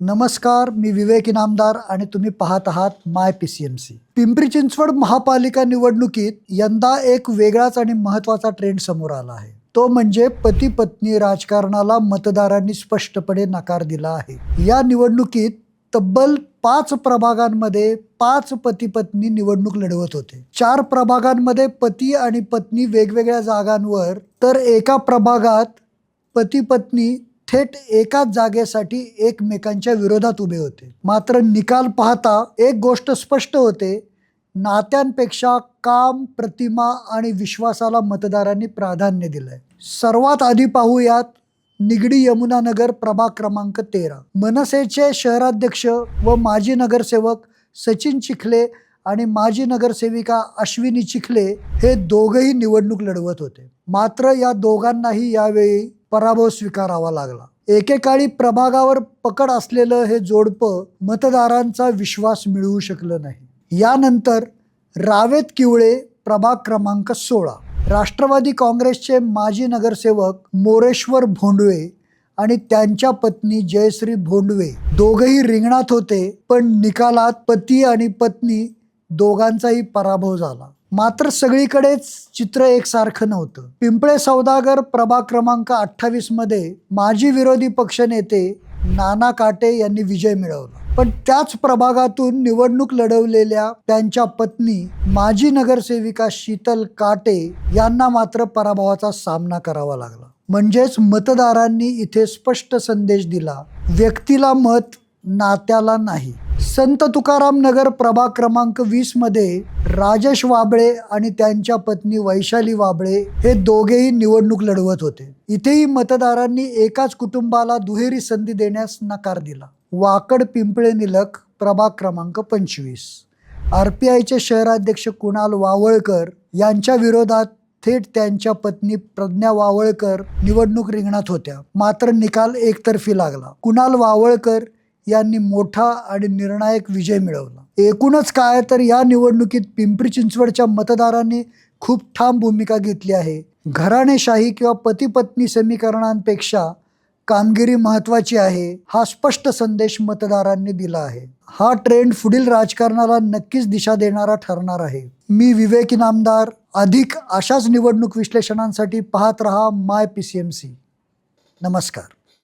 नमस्कार मी विवेक इनामदार आणि तुम्ही पाहत आहात my P C M C. Pimpri Chinchwad महापालिका निवडणुकीत यंदा एक वेगळाच आणि महत्त्वाचा ट्रेंड समोर आला आहे. तो म्हणजे पती पत्नी राजकारणाला मतदारांनी स्पष्टपणे नकार दिला आहे. या निवडणुकीत तब्बल पाच प्रभागांमध्ये पाच पती पत्नी निवडणूक लढवत होते. चार प्रभागांमध्ये पती आणि पत्नी वेगवेगळ्या जागांवर तर एका प्रभागात पती पत्नी थेट एकाच जागेसाठी एकमेकांच्या विरोधात उभे होते. मात्र निकाल पाहता एक गोष्ट स्पष्ट होते. नात्यांपेक्षा काम प्रतिमा आणि विश्वासाला मतदारांनी प्राधान्य दिलंय. सर्वात आधी पाहूयात निगडी यमुनानगर प्रभाग क्रमांक तेरा. मनसेचे शहराध्यक्ष व माजी नगरसेवक सचिन चिखले आणि माजी नगरसेविका अश्विनी चिखले हे दोघंही निवडणूक लढवत होते. मात्र या दोघांनाही यावेळी पराभव स्वीकारावा लागला. एकेकाळी प्रभागावर पकड असलेलं हे जोडपं मतदारांचा विश्वास मिळवू शकलं नाही. यानंतर रावेत किवळे प्रभाग क्रमांक सोळा. राष्ट्रवादी काँग्रेसचे माजी नगरसेवक मोरेश्वर भोंडवे आणि त्यांच्या पत्नी जयश्री भोंडवे दोघही रिंगणात होते पण निकालात पती आणि पत्नी दोघांचाही पराभव झाला. मात्र सगळीकडेच चित्र एकसारखं नव्हतं. पिंपळे सौदागर प्रभाग क्रमांक अठ्ठावीसमध्ये माजी विरोधी पक्षनेते नाना काटे यांनी विजय मिळवला. पण त्याच प्रभागातून निवडणूक लढवलेल्या त्यांच्या पत्नी माजी नगरसेविका शीतल काटे यांना मात्र पराभवाचा सामना करावा लागला. म्हणजेच मतदारांनी इथे स्पष्ट संदेश दिला व्यक्तीला मत नात्याला नाही. संत तुकाराम नगर प्रभाग क्रमांक वीसमध्ये राजेश वाबळे आणि त्यांच्या पत्नी वैशाली वाबळे हे दोघेही निवडणूक लढवत होते. इथेही मतदारांनी एकाच कुटुंबाला दुहेरी संधी देण्यास नकार दिला. वाकड पिंपळे निलक प्रभाग क्रमांक पंचवीस. आर पी आयचे शहराध्यक्ष कुणाल वावळकर यांच्या विरोधात थेट त्यांच्या पत्नी प्रज्ञा वावळकर निवडणूक रिंगणात होत्या. मात्र निकाल एकतर्फी लागला. कुणाल वावळकर यांनी मोठा आणि निर्णायक विजय मिळवला. एकूणच काय तर या निवडणुकीत पिंपरी चिंचवडच्या मतदारांनी खूप ठाम भूमिका घेतली आहे. घराणेशाही किंवा पती पत्नी समीकरणांपेक्षा कामगिरी महत्वाची आहे हा स्पष्ट संदेश मतदारांनी दिला आहे. हा ट्रेंड पुढील राजकारणाला नक्कीच दिशा देणारा ठरणार आहे. मी विवेक इनामदार अधिक अशाच निवडणूक विश्लेषणांसाठी पाहत रहा my P C M C. नमस्कार.